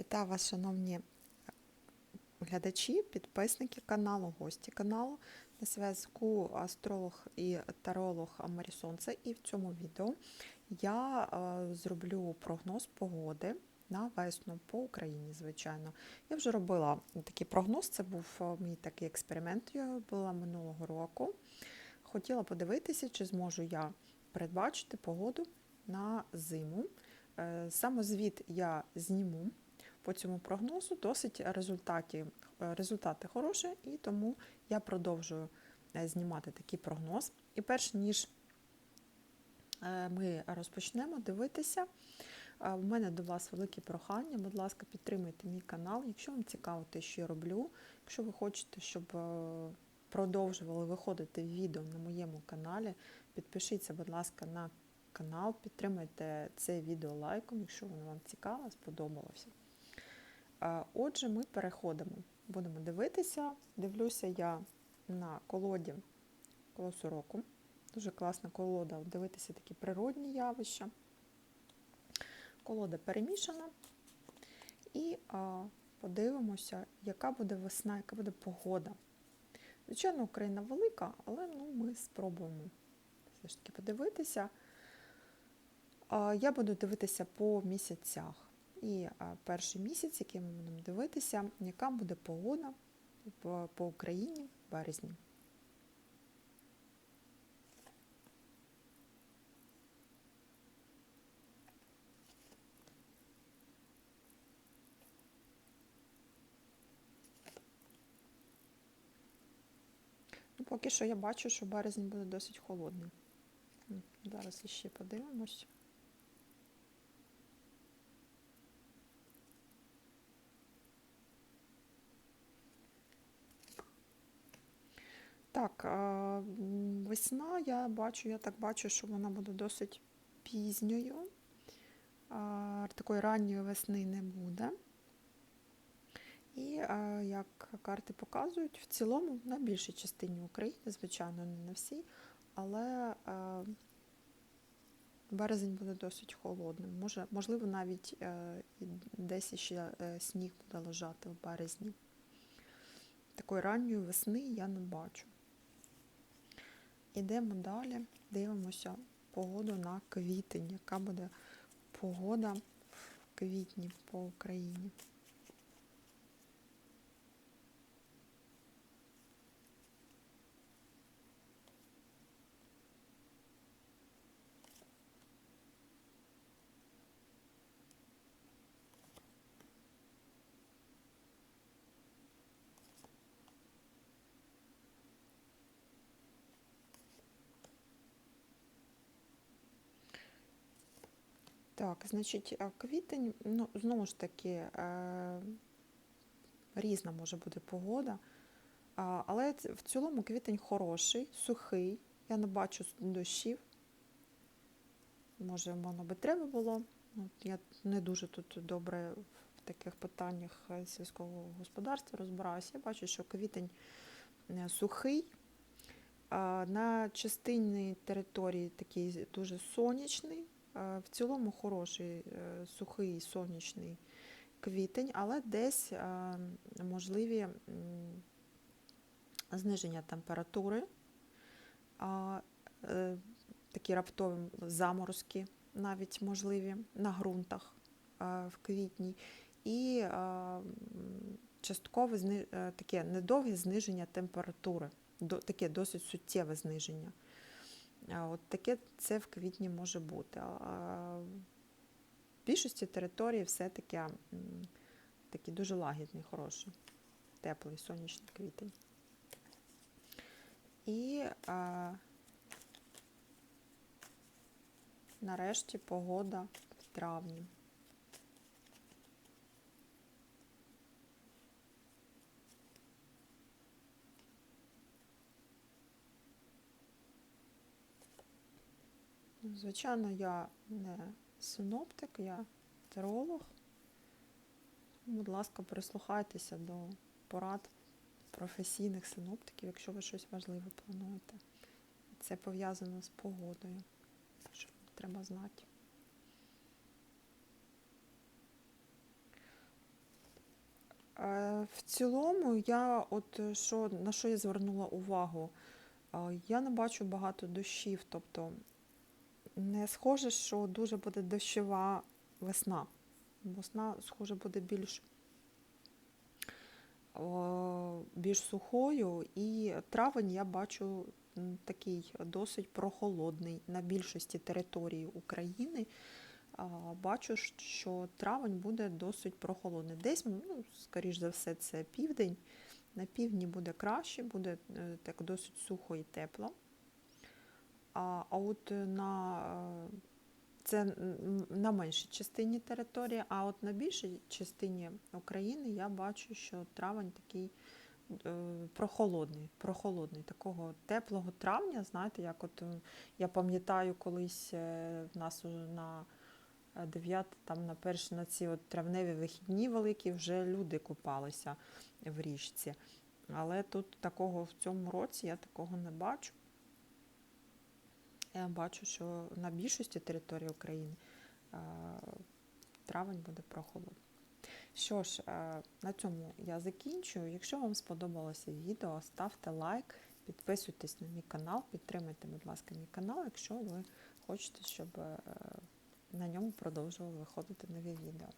Вітаю вас, шановні глядачі, підписники каналу, гості каналу. На зв'язку астролог і таролог Марісонце. І в цьому відео я е, зроблю прогноз погоди на весну по Україні, звичайно. Я вже робила такий прогноз, це був е, мій такий експеримент, я робила минулого року. Хотіла подивитися, чи зможу я передбачити погоду на зиму. Е, Самозвіт я зніму по цьому прогнозу, досить результаті, е, результати хороші, і тому я продовжую е, знімати такий прогноз. І перш ніж е, ми розпочнемо дивитися, в мене до вас велике прохання. Будь ласка, підтримуйте мій канал, якщо вам цікаво те, що я роблю. Якщо ви хочете, щоб продовжували виходити відео на моєму каналі, підпишіться, будь ласка, на канал, підтримайте це відео лайком, якщо воно вам цікаво, сподобалося. Отже, ми переходимо, будемо дивитися. Дивлюся я на колоді колосу року. Дуже класна колода, дивитися такі природні явища. Колода перемішана. І а, подивимося, яка буде весна, яка буде погода. Звичайно, Україна велика, але ну, ми спробуємо все ж таки подивитися. А, Я буду дивитися по місяцях. І перший місяць, який ми будемо дивитися, яка буде погода по Україні в березні. Ну, поки що я бачу, що березень буде досить холодний. Зараз іще подивимось. Так, весна, я бачу, я так бачу, що вона буде досить пізньою. Такої ранньої весни не буде. І як карти показують, в цілому на більшій частині України, звичайно, не на всій, але березень буде досить холодним. Може, можливо, навіть е, десь ще е, сніг буде лежати в березні. Такої ранньої весни я не бачу. Ідемо далі, дивимося погоду на квітень. Яка буде погода в квітні по Україні? Так, значить, квітень, ну, знову ж таки, е, різна може бути погода, але в цілому квітень хороший, сухий. Я не бачу дощів. Може, воно би треба було. Я не дуже тут добре в таких питаннях е, сільського господарства розбираюся. Я бачу, що квітень е, сухий. На частині території такий дуже сонячний. Е, В цілому хороший е, сухий сонячний квітень, але десь е, можливі зниження температури, такі раптові заморозки навіть можливі на ґрунтах в квітні, і часткове таке недовге зниження температури, таке досить суттєве зниження. От таке це в квітні може бути. А в більшості території все-таки такий дуже лагідний, хороший, теплий сонячний квітень. І а, нарешті погода в травні. Звичайно, я не синоптик, я теролог. Будь ласка, прислухайтеся до порад професійних синоптиків, якщо ви щось важливе плануєте. Це пов'язано з погодою, що треба знати. Е, В цілому, я от що, на що я звернула увагу, Е, я не бачу багато дощів, тобто не схоже, що дуже буде дощова весна. Весна, схоже, буде більш, більш сухою, і травень я бачу такий досить прохолодний на більшості території України. Бачу, що травень буде досить прохолодний. Десь, ну, скоріш за все, це південь. На півдні буде краще, буде е, так досить сухо і тепло. А, от на е, це на меншій частині території, а от на більшій частині України я бачу, що травень такий е, прохолодний, прохолодний, такого теплого травня, знаєте, як от е, я пам'ятаю колись е, в нас на 9, там на перші на ці от травневі вихідні великі вже люди купалися в річці. Але тут такого в цьому році я такого не бачу. Я бачу, що на більшості території України е, травень буде прохолодний. Що ж, е, на цьому я закінчую. Якщо вам сподобалося відео, ставте лайк, підписуйтесь на мій канал, підтримайте, будь ласка, мій канал, якщо ви хочете, щоб е, на ньому продовжували виходити нові відео.